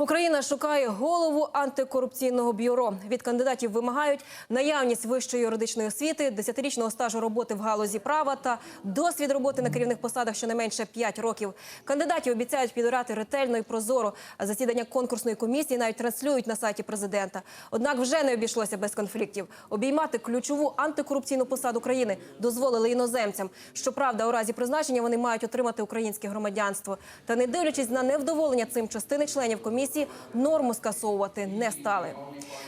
Україна шукає голову антикорупційного бюро. Від кандидатів вимагають наявність вищої юридичної освіти, десятирічного стажу роботи в галузі права та досвід роботи на керівних посадах щонайменше 5 років. Кандидатів обіцяють підбирати ретельно і прозоро. А засідання конкурсної комісії навіть транслюють на сайті президента. Однак вже не обійшлося без конфліктів. Обіймати ключову антикорупційну посаду країни дозволили іноземцям. Щоправда, у разі призначення вони мають отримати українське громадянство. Та не дивлячись на невдоволення цим частини членів комісії, норму скасовувати не стали.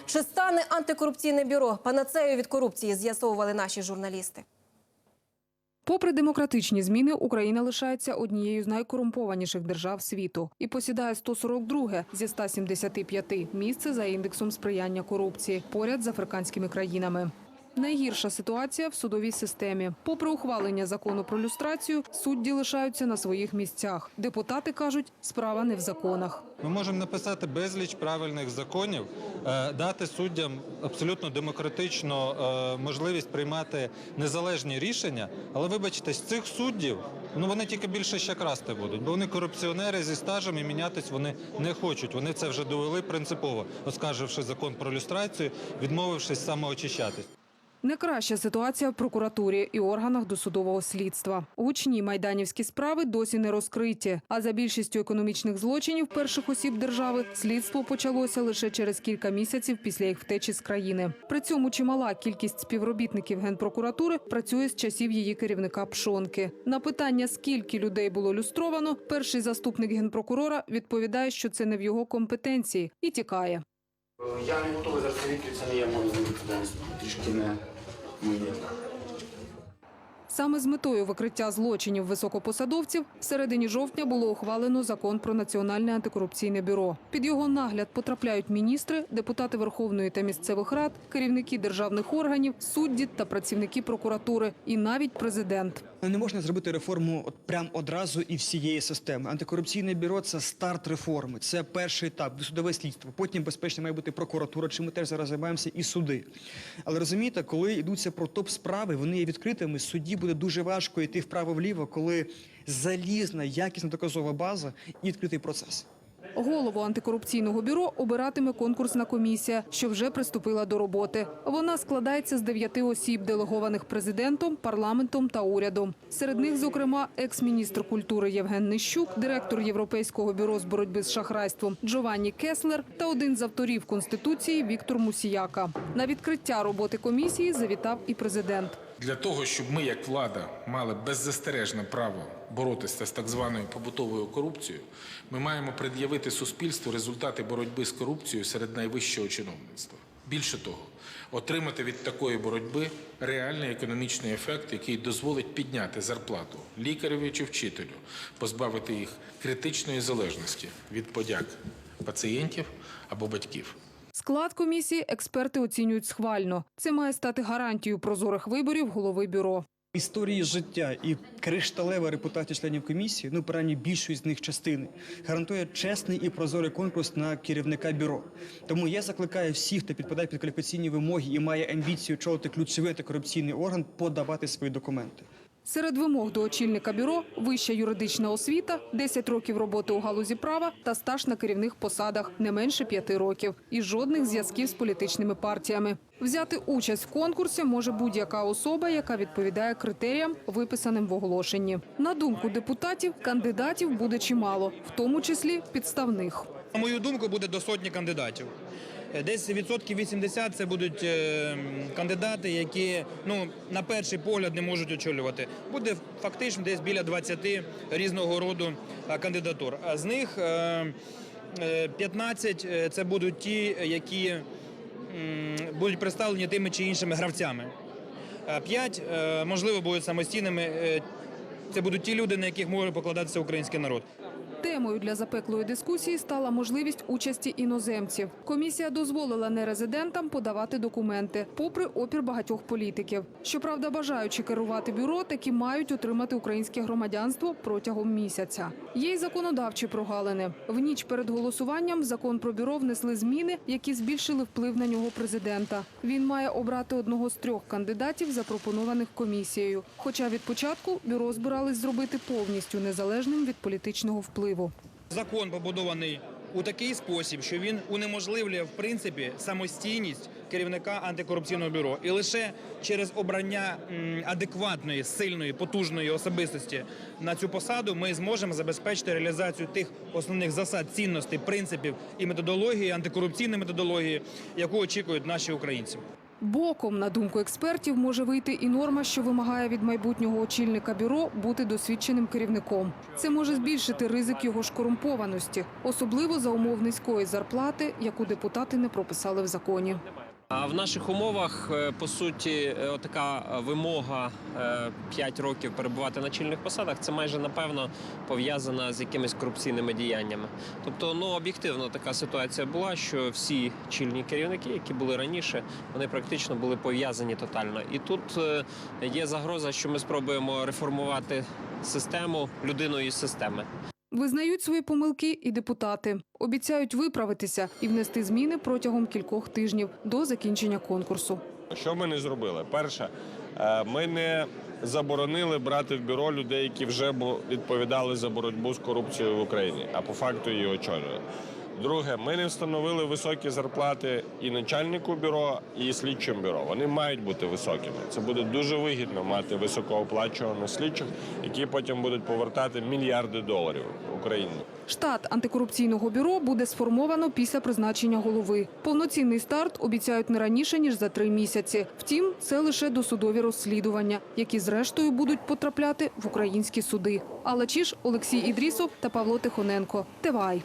Чи стане антикорупційне бюро панацею від корупції? З'ясовували наші журналісти. Попри демократичні зміни, Україна лишається однією з найкорумпованіших держав світу і посідає 142 зі 175 місце за індексом сприяння корупції поряд з африканськими країнами. Найгірша ситуація в судовій системі. Попри ухвалення закону про люстрацію, судді лишаються на своїх місцях. Депутати кажуть, справа не в законах. Ми можемо написати безліч правильних законів, е, дати суддям абсолютно демократичну е, можливість приймати незалежні рішення. Але вибачте, з цих суддів ну вони тільки більше ще красти будуть, бо вони корупціонери зі стажем і мінятись вони не хочуть. Вони це вже довели принципово, оскарживши закон про люстрацію, відмовившись самоочищатись. Не краща ситуація в прокуратурі і органах досудового слідства. Гучні майданівські справи досі не розкриті. А за більшістю економічних злочинів перших осіб держави слідство почалося лише через кілька місяців після їх втечі з країни. При цьому чимала кількість співробітників генпрокуратури працює з часів її керівника Пшонки. На питання, скільки людей було люстровано, перший заступник генпрокурора відповідає, що це не в його компетенції, і тікає. Я не готовий зараз відкрити, це не моє відповідальність. Трішки не Muy bien. Саме з метою викриття злочинів високопосадовців в середині жовтня було ухвалено закон про національне антикорупційне бюро. Під його нагляд потрапляють міністри, депутати Верховної та місцевих рад, керівники державних органів, судді та працівники прокуратури, і навіть президент. Не можна зробити реформу от прям одразу і всієї системи. Антикорупційне бюро це старт реформи, це перший етап, досудове слідство. Потім, безпечно, має бути прокуратура, чим ми теж зараз займаємося, і суди. Але розумієте, коли йдуться про топ справи, вони є відкритими. Судді буде дуже важко йти вправо-вліво, коли залізна, якісна доказова база і відкритий процес. Голову антикорупційного бюро обиратиме конкурсна комісія, що вже приступила до роботи. Вона складається з дев'яти осіб, делегованих президентом, парламентом та урядом. Серед них, зокрема, екс-міністр культури Євген Нищук, директор Європейського бюро з боротьби з шахрайством Джованні Кеслер та один з авторів конституції Віктор Мусіяка. На відкриття роботи комісії завітав і президент. Для того, щоб ми, як влада, мали беззастережне право боротися з так званою побутовою корупцією, ми маємо пред'явити суспільству результати боротьби з корупцією серед найвищого чиновництва. Більше того, отримати від такої боротьби реальний економічний ефект, який дозволить підняти зарплату лікареві чи вчителю, позбавити їх критичної залежності від подяк пацієнтів або батьків. Склад комісії експерти оцінюють схвально. Це має стати гарантією прозорих виборів голови бюро. Історії життя і кришталева репутація членів комісії, ну принаймні більшої з них частини, гарантує чесний і прозорий конкурс на керівника бюро. Тому я закликаю всіх, хто підпадає під кваліфікаційні вимоги і має амбіцію очолити ключовий антикорупційний орган, подавати свої документи. Серед вимог до очільника бюро – вища юридична освіта, 10 років роботи у галузі права та стаж на керівних посадах не менше 5 років і жодних зв'язків з політичними партіями. Взяти участь в конкурсі може будь-яка особа, яка відповідає критеріям, виписаним в оголошенні. На думку депутатів, кандидатів буде чимало, в тому числі підставних. На мою думку, буде до сотні кандидатів. Е, Десь відсотків 80 це будуть е, кандидати, які ну на перший погляд не можуть очолювати. Буде фактично десь біля 20 різного роду е, кандидатур. А з них е, е, 15 – це будуть ті, які будуть представлені тими чи іншими гравцями. А П'ять е, можливо будуть самостійними. Це будуть ті люди, на яких може покладатися український народ. Темою для запеклої дискусії стала можливість участі іноземців. Комісія дозволила нерезидентам подавати документи, попри опір багатьох політиків. Щоправда, бажаючи керувати бюро, такі мають отримати українське громадянство протягом місяця. Є й законодавчі прогалини. В ніч перед голосуванням в закон про бюро внесли зміни, які збільшили вплив на нього президента. Він має обрати одного з трьох кандидатів, запропонованих комісією. Хоча від початку бюро збирались зробити повністю незалежним від політичного впливу. Закон побудований у такий спосіб, що він унеможливлює в принципі самостійність керівника антикорупційного бюро, і лише через обрання адекватної, сильної, потужної особистості на цю посаду ми зможемо забезпечити реалізацію тих основних засад, цінностей, принципів і методології, антикорупційної методології, яку очікують наші українці. Боком, на думку експертів, може вийти і норма, що вимагає від майбутнього очільника бюро бути досвідченим керівником. Це може збільшити ризик його ж корумпованості, особливо за умов низької зарплати, яку депутати не прописали в законі. А в наших умовах, е, по суті, е, така вимога 5 років перебувати на чільних посадах, це майже напевно пов'язана з якимись корупційними діяннями. Тобто, ну об'єктивно така ситуація була, що всі чільні керівники, які були раніше, вони практично були пов'язані тотально. І тут е, є загроза, що ми спробуємо реформувати систему людиною із системи. Визнають свої помилки і депутати. Обіцяють виправитися і внести зміни протягом кількох тижнів до закінчення конкурсу. Що ми не зробили? Перше, е, ми не заборонили брати в бюро людей, які вже відповідали за боротьбу з корупцією в Україні, а по факту її очолювали. Друге, ми не встановили високі зарплати і начальнику бюро, і слідчим бюро. Вони мають бути високими. Це буде дуже вигідно мати високооплачуваних слідчих, які потім будуть повертати мільярди доларів Україні. Штат антикорупційного бюро буде сформовано після призначення голови. Повноцінний старт обіцяють не раніше ніж за три місяці. Втім, це лише досудові розслідування, які зрештою будуть потрапляти в українські суди. Алла Чіш, Олексій Ідрісов та Павло Тихоненко. ТВАЙ.